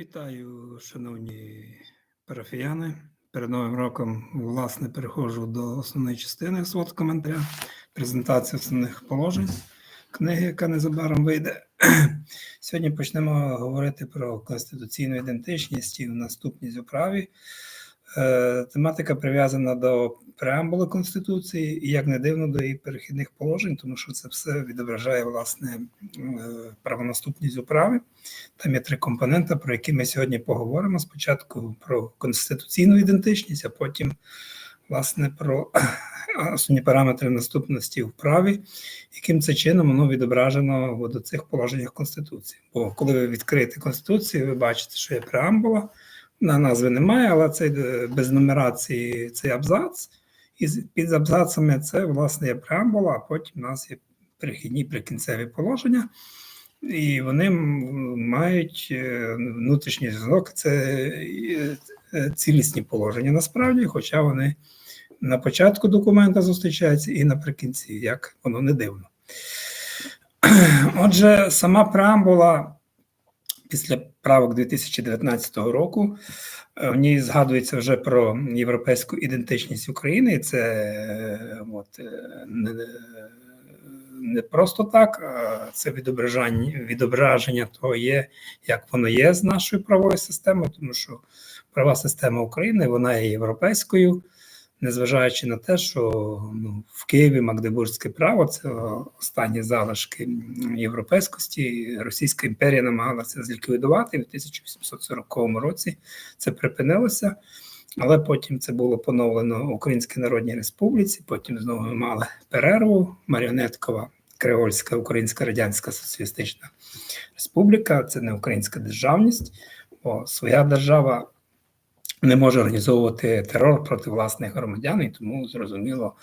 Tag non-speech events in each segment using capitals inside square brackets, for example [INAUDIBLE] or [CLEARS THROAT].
Вітаю, шановні парафіяни. Перед новим роком, власне, переходжу до основної частини свого коментаря, презентації основних положень книги, яка незабаром вийде. [CLEARS THROAT] Сьогодні почнемо говорити про конституційну ідентичність і наступність у праві. Е, Тематика прив'язана до преамбули Конституції і, як не дивно, до її перехідних положень, тому що це все відображає власне е, правонаступність у праві. Там є три компоненти, про які ми сьогодні поговоримо. Спочатку про конституційну ідентичність, а потім, власне, про [COUGHS] основні параметри наступності в праві, яким це чином воно відображено в цих положеннях Конституції. Бо коли ви відкриєте Конституцію, ви бачите, що є преамбула. На назви немає, але це без нумерації цей абзац. І під абзацами це власне є преамбула, а потім у нас є перехідні прикінцеві положення, і вони мають е, внутрішній зв'язок, це е, цілісні положення насправді, хоча вони на початку документа зустрічаються і наприкінці, як воно не дивно. Отже, сама преамбула після правок 2019 року. В ній згадується вже про європейську ідентичність України. Це е, от, не, не просто так, а це відображення відображення того є, як воно є з нашою правовою системою, тому що права система України вона є європейською незважаючи на те, що ну, в Києві Магдебурзьке право це останні залишки європейськості. Російська імперія намагалася зліквідувати в 1840 році. Це припинилося. Але потім це було поновлено Українській Народній Республіці. Потім знову ми мали перерву. Маріонеткова Креольська Українська Радянська Соціалістична Республіка. Це не українська державність, бо своя держава не може організовувати терор проти власних громадян, і тому зрозуміло.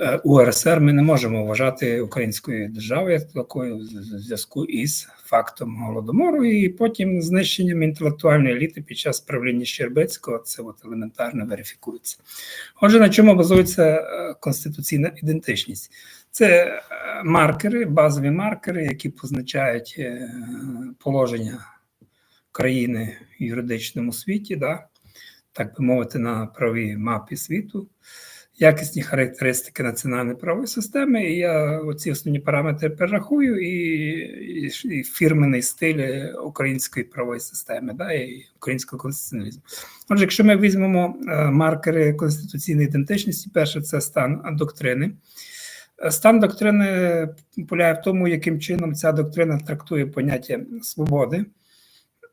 Е, УРСР ми не можемо вважати українською державою такою в зв'язку із фактом голодомору і потім знищенням інтелектуальної еліти під час правління Щербецького це от елементарно верифікується. Отже, на чому базується е, конституційна ідентичність? Це е, маркери, базові маркери, які позначають положення країни в юридичному світі. Да? Так би мовити, на правій мапі світу, якісні характеристики національної правової системи. І я оці основні параметри перерахую, і, і, і фірменний стиль української правової системи, да, і українського конституціоналізму. Отже, якщо ми візьмемо е, маркери конституційної ідентичності, перше це стан доктрини. Стан доктрини полягає в тому, яким чином ця доктрина трактує поняття свободи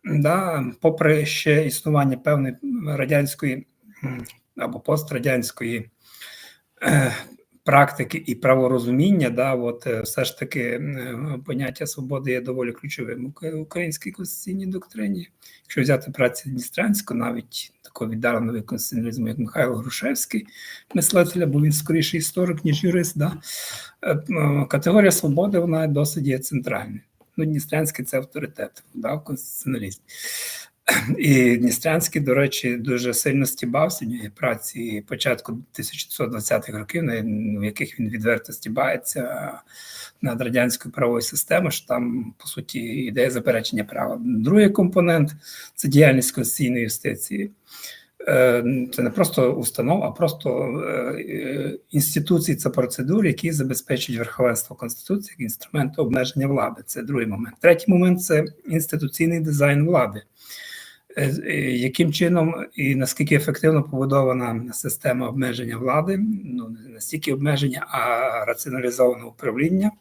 да, попри ще існування певної радянської або пострадянської е, практики і праворозуміння, да, от е, все ж таки е, поняття свободи є доволі ключовим у українській конституційній доктрині. Якщо взяти працю Дністранську, навіть такого віддаленого конституціоналізму, як Михайло Грушевський, мислителя, бо він скоріше історик, ніж юрист, да, категорія свободи вона досить є центральною. Ну, Дністрянський це авторитет да, в конституціоналізмі. І Дністрянський, до речі, дуже сильно стібався праці початку 1920-х років, в яких він відверто стібається над радянською правовою системою, що там, по суті, ідея заперечення права. Другий компонент це діяльність конституційної юстиції. Е, це не просто установа, а просто е, інституції це процедури, які забезпечують верховенство Конституції як інструменту обмеження влади. Це другий момент. Третій момент це інституційний дизайн влади. Е, яким чином і наскільки ефективно побудована система обмеження влади, ну не настільки обмеження, а раціоналізоване управління.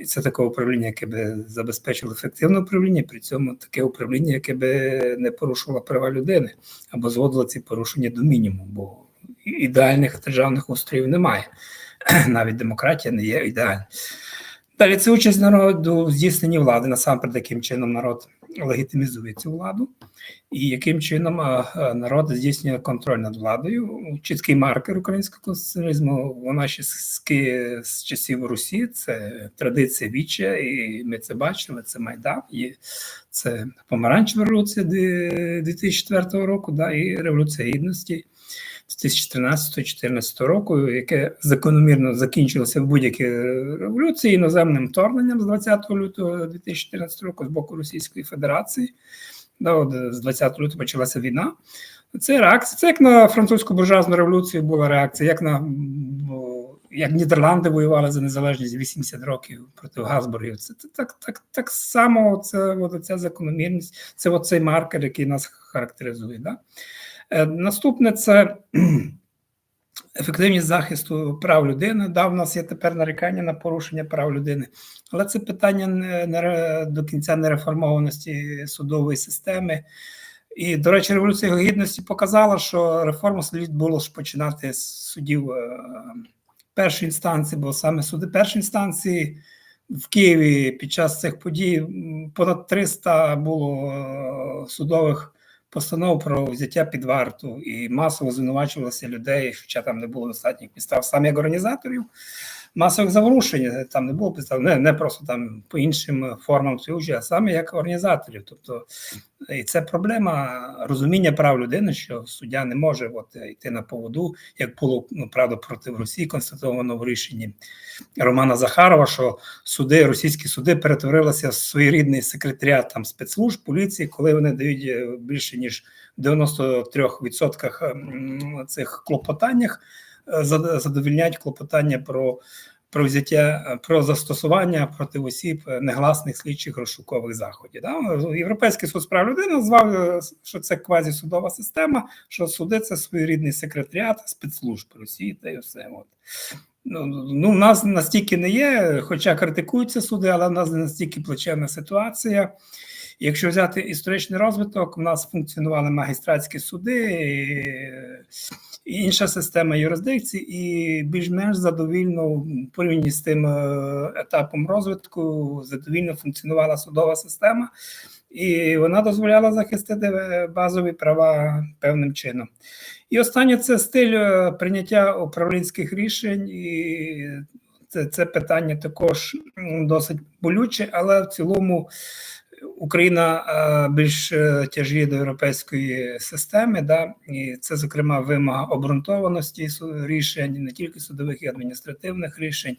І це таке управління, яке би забезпечило ефективне управління, при цьому таке управління, яке би не порушувало права людини або зводило ці порушення до мінімуму, бо ідеальних державних устроїв немає. [CLEARS THROAT] Навіть демократія не є ідеальна. Далі це участь народу в здійсненні влади, насамперед, таким чином народ легітимізує цю владу, і яким чином народ здійснює контроль над владою. Чіткий маркер українського конституціонізму, вона ще з, з часів Русі, це традиція віччя, і ми це бачили. Це Майдан, і це помаранчева революція 2004 року, да, і революція гідності. 2013-2014 року, яке закономірно закінчилося в будь-якій революції іноземним вторгненням з 20 лютого 2014 року з боку Російської Федерації. Да, от з 20 лютого почалася війна. Це реакція. Це як на французьку буржуазну революцію була реакція, як на як Нідерланди воювали за незалежність 80 років проти Газбургів. Це так так, так само це от, ця закономірність, це от цей маркер, який нас характеризує. Да? Е, наступне це [CLEARS THROAT] ефективність захисту прав людини. Да, в нас є тепер нарікання на порушення прав людини, але це питання не, не до кінця нереформованості судової системи. І, до речі, революція гідності показала, що реформу слід було ж починати з судів е, першої інстанції, бо саме суди першої інстанції в Києві під час цих подій понад 300 було е, судових постанов про взяття під варту і масово звинувачувалося людей, хоча там не було достатніх підстав саме як організаторів. Масових заворушень там не було підстав, не не просто там по іншим формам співучі, а саме як організаторів. Тобто, і це проблема розуміння прав людини, що суддя не може от, йти на поводу, як було ну, правда проти Росії констатовано в рішенні Романа Захарова, що суди, російські суди перетворилися в своєрідний секретаріат там спецслужб поліції, коли вони дають більше ніж в 93% цих клопотаннях задовільняють клопотання про про взяття про застосування проти осіб негласних слідчих розшукових заходів. Да? Європейський суд з прав людини назвав, що це квазісудова система, що суди це своєрідний секретаріат спецслужб Росії та й все. От. Ну, ну, в нас настільки не є, хоча критикуються суди, але в нас не настільки плачевна ситуація. Якщо взяти історичний розвиток, у нас функціонували магістратські суди, і інша система юрисдикції, і більш-менш задовільно в порівнянні з тим е, етапом розвитку задовільно функціонувала судова система, і вона дозволяла захистити базові права певним чином. І останнє це стиль е, прийняття управлінських рішень. і це, це питання також досить болюче, але в цілому. Україна е, більш е, тяжіє до європейської системи, да і це зокрема вимога обґрунтованості рішень, не тільки судових і адміністративних рішень,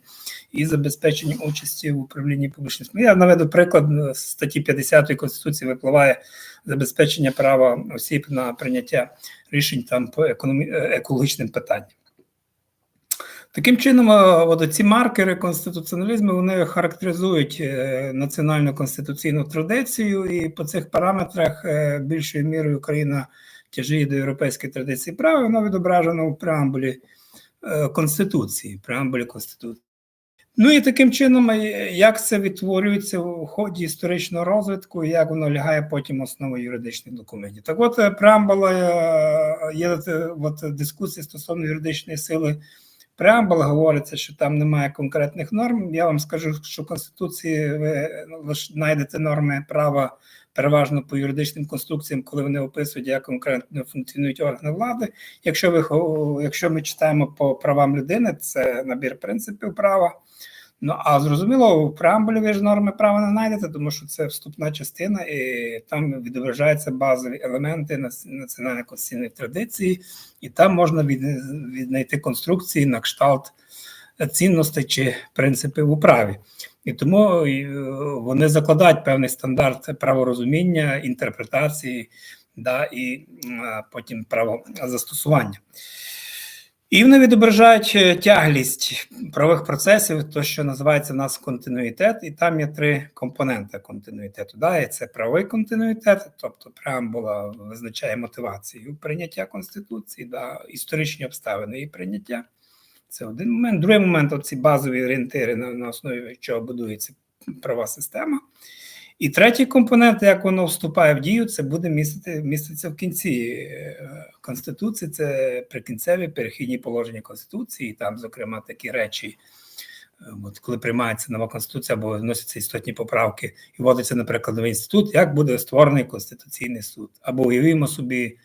і забезпечення участі в управлінні публічним. Я наведу приклад статті 50 конституції випливає забезпечення права осіб на прийняття рішень там по економі... Е, екологічним питанням. Таким чином, от ці маркери конституціоналізму вони характеризують е, національну конституційну традицію, і по цих параметрах е, більшою мірою Україна тяжіє до європейської традиції права, воно відображено в преамбулі е, Конституції. преамбулі Конституції. Ну і таким чином, як це відтворюється в ході історичного розвитку, і як воно лягає потім основою юридичних документів. Так от преамбула є от, дискусії стосовно юридичної сили преамбула говориться, що там немає конкретних норм. Я вам скажу, що в Конституції ви лише знайдете норми права переважно по юридичним конструкціям, коли вони описують, як конкретно функціонують органи влади. Якщо ви якщо ми читаємо по правам людини, це набір принципів права. Ну а зрозуміло, в преамбулі ви ж норми права не знайдете, тому що це вступна частина, і там відображаються базові елементи національної конституційної традиції, і там можна віднайти конструкції на кшталт цінностей чи принципів у праві. І тому е, вони закладають певний стандарт праворозуміння, інтерпретації да, і потім правозастосування. І вони відображають е, тяглість правових процесів, то що називається в нас континуїтет, і там є три компоненти континуїтету. Да? І Це правовий континуїтет, тобто преамбула визначає мотивацію прийняття Конституції, да? історичні обставини і прийняття. Це один момент. Другий момент оці базові орієнтири, на, на основі чого будується права система. І третій компонент, як воно вступає в дію, це буде містити, міститься в кінці е, Конституції, це прикінцеві перехідні положення Конституції, там, зокрема, такі речі, е, от коли приймається нова конституція або вносяться істотні поправки і вводиться, наприклад, новий інститут, як буде створений Конституційний суд. Або уявімо собі,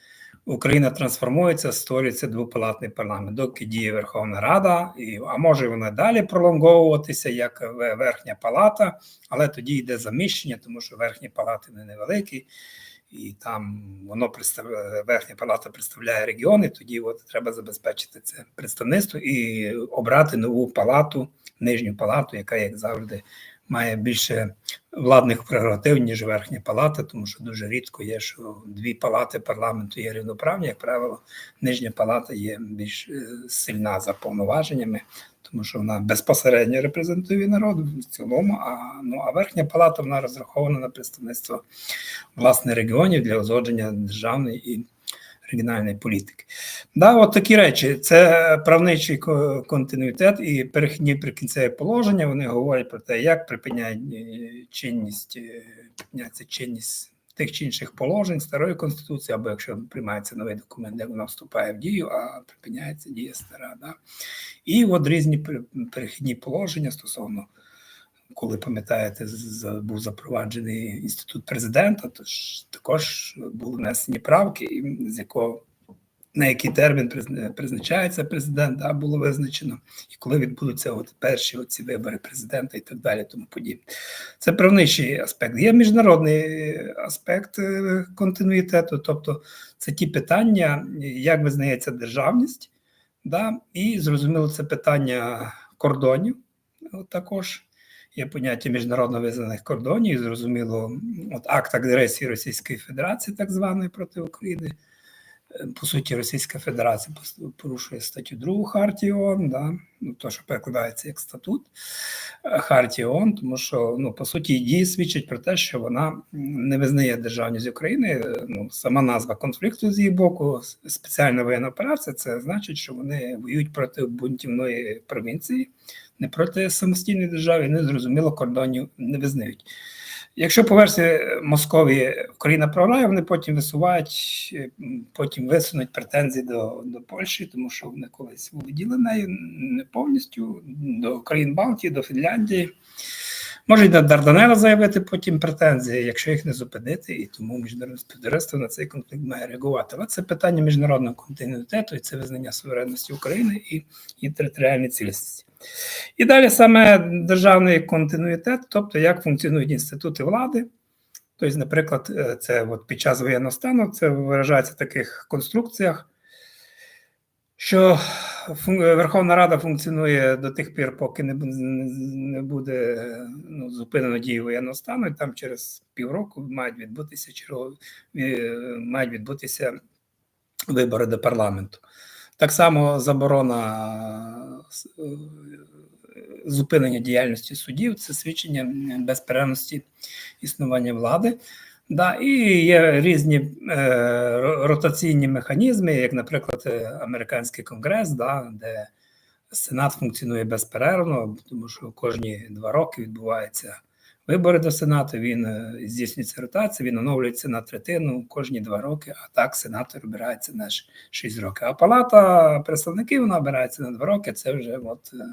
Україна трансформується, створюється двопалатний парламент, доки діє Верховна Рада, і, а може вона далі пролонговуватися як верхня палата, але тоді йде заміщення, тому що верхні палати не невеликі, і там воно представляє верхня палата представляє регіони. Тоді от треба забезпечити це представництво і обрати нову палату, нижню палату, яка як завжди має більше владних прерогатив, ніж верхня палата, тому що дуже рідко є, що дві палати парламенту є рівноправні. Як правило, нижня палата є більш е, сильна за повноваженнями, тому що вона безпосередньо репрезентує народ в цілому. А ну а верхня палата вона розрахована на представництво власне регіонів для узгодження державної і регіональної політики. Да, от такі речі. Це правничий ко- континуїтет і перехідні прикінцеві положення. Вони говорять про те, як припиняють е, чинність, е, припиняється чинність тих чи інших положень старої конституції, або якщо приймається новий документ, як вона вступає в дію, а припиняється дія стара. Да? І от різні пер- перехідні положення стосовно. Коли пам'ятаєте, був запроваджений інститут президента, то ж також були внесені правки, з якого на який термін призна- призначається президент, да, було визначено, і коли відбудуться от перші оці вибори президента і так далі, тому подібне. Це правничий аспект. Є міжнародний аспект е, континуїтету, тобто це ті питання, як визнається державність, да, і зрозуміло, це питання кордонів от також. Є поняття міжнародно визнаних кордонів, зрозуміло, от акт агресії Російської Федерації, так званої проти України. Е, По суті, Російська Федерація порушує статтю 2 Хартії ООН, да? ну, то, що перекладається як статут е, Хартії ООН, тому що ну, по суті дії свідчать про те, що вона не визнає державність України. Е, Ну, сама назва конфлікту з її боку, спеціальна воєнна операція, це значить, що вони воюють проти бунтівної провінції, не проти самостійної держави, не зрозуміло кордонів не визнають. Якщо по версії Московії Україна програє, вони потім висувають, потім висунуть претензії до, до Польщі, тому що вони колись володіли нею не повністю до країн Балтії, до Фінляндії. Можуть до Дарданела заявити потім претензії, якщо їх не зупинити, і тому міжнародне співтовариство на цей конфлікт має реагувати. Але це питання міжнародного континенту, і це визнання суверенності України і, і територіальної цілісності. І далі саме державний континуїтет, тобто як функціонують інститути влади. Тобто, наприклад, е, це от під час воєнного стану це виражається в таких конструкціях, що Верховна Рада функціонує до тих пір, поки не не буде ну, зупинено дію воєнного стану, і там через півроку мають відбутися чергові, е, мають відбутися вибори до парламенту. Так само заборона е, зупинення діяльності суддів це свідчення безперервності існування влади. Да, і є різні е, ротаційні механізми, як, наприклад, е, американський конгрес, да, де Сенат функціонує безперервно, тому що кожні два роки відбуваються вибори до Сенату. Він е, здійснюється ротація, він оновлюється на третину кожні два роки. А так сенатор обирається на 6 років. А палата представників вона обирається на два роки. Це вже от е,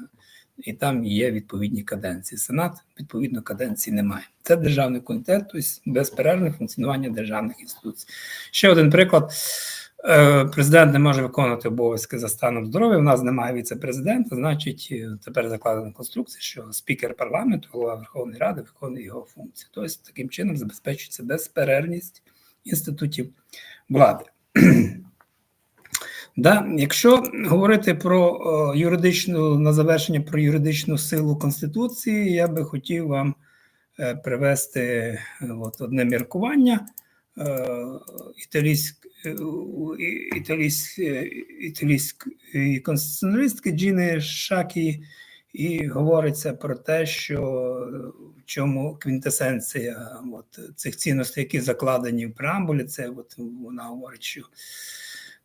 і там є відповідні каденції. Сенат відповідно каденції немає. Це державний комітет, тобто безперервне функціонування державних інституцій. Ще один приклад. Е, Президент не може виконувати обов'язки за станом здоров'я. У нас немає віце-президента, значить, е, тепер закладена конструкція, що спікер парламенту, голова Верховної Ради виконує його функції. Тобто, таким чином забезпечується безперервність інститутів влади. Да, якщо говорити про е, юридичну на завершення про юридичну силу Конституції, я би хотів вам е, привести е, от, одне міркування. Е, італійськ, е, італійськ, італійської конституціоналістки Джіни Шакі, і говориться про те, що в чому квінтесенція от, цих цінностей, які закладені в преамбулі, це от вона говорить, що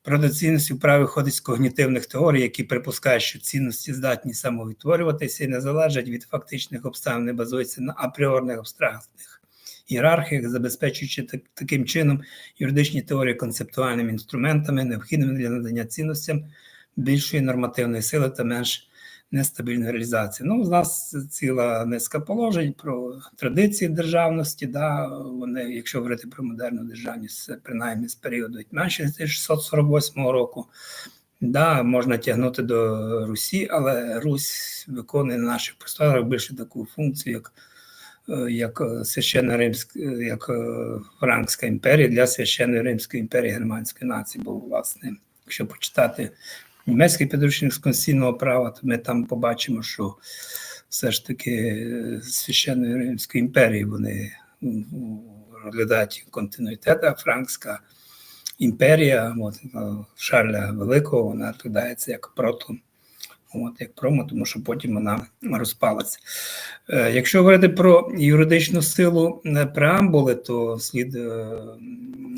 Правда, цінності вправи виходить з когнітивних теорій, які припускають, що цінності здатні самовідтворюватися і не залежать від фактичних обставин, не базуються на апріорних абстрактних ієрархіях, забезпечуючи так, таким чином юридичні теорії концептуальними інструментами, необхідними для надання цінностям більшої нормативної сили та менш нестабільної реалізації. Ну, у нас ціла низка положень про традиції державності. Да, вони, якщо говорити про модерну державність, принаймні з періоду менше 1648 року. Да, можна тягнути до Русі, але Русь виконує на наших просторах більше таку функцію, як як священна римська, як Франкська імперія для священної Римської імперії германської нації. Бо, власне, якщо почитати німецький підручник з конституційного права, то ми там побачимо, що все ж таки е, священної Римської імперії вони розглядають континуїтет, а Франкська імперія, от, е, Шарля Великого, вона розглядається як прото, от, як промо, тому що потім вона розпалася. Е, Якщо говорити про юридичну силу е, преамбули, то слід е,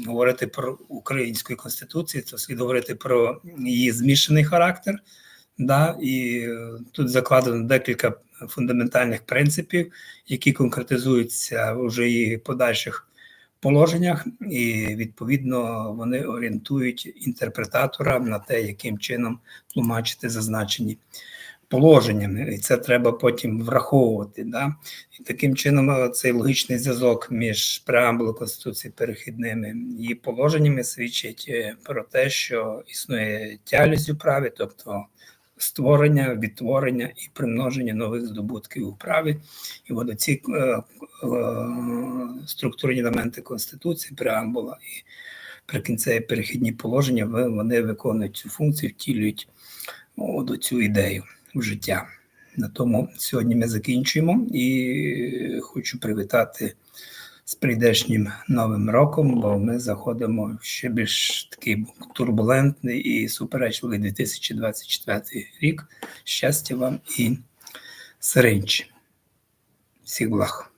говорити про українську конституцію, то слід говорити про її змішаний характер. Да, і тут закладено декілька фундаментальних принципів, які конкретизуються вже її подальших положеннях, і відповідно вони орієнтують інтерпретатора на те, яким чином тлумачити зазначені положеннями, і це треба потім враховувати. Да? І таким чином е, цей логічний зв'язок між преамбулою Конституції перехідними її положеннями свідчить е, про те, що існує тялість у праві, тобто створення, відтворення і примноження нових здобутків у праві. І от ці е, е, структурні елементи Конституції, преамбула і прикінцеві перехідні положення, вони виконують цю функцію, втілюють от цю ідею в життя. На тому сьогодні ми закінчуємо і хочу привітати з прийдешнім новим роком, бо ми заходимо в ще більш такий турбулентний і суперечливий 2024 рік. Щастя вам і сиренчі. Всіх благ.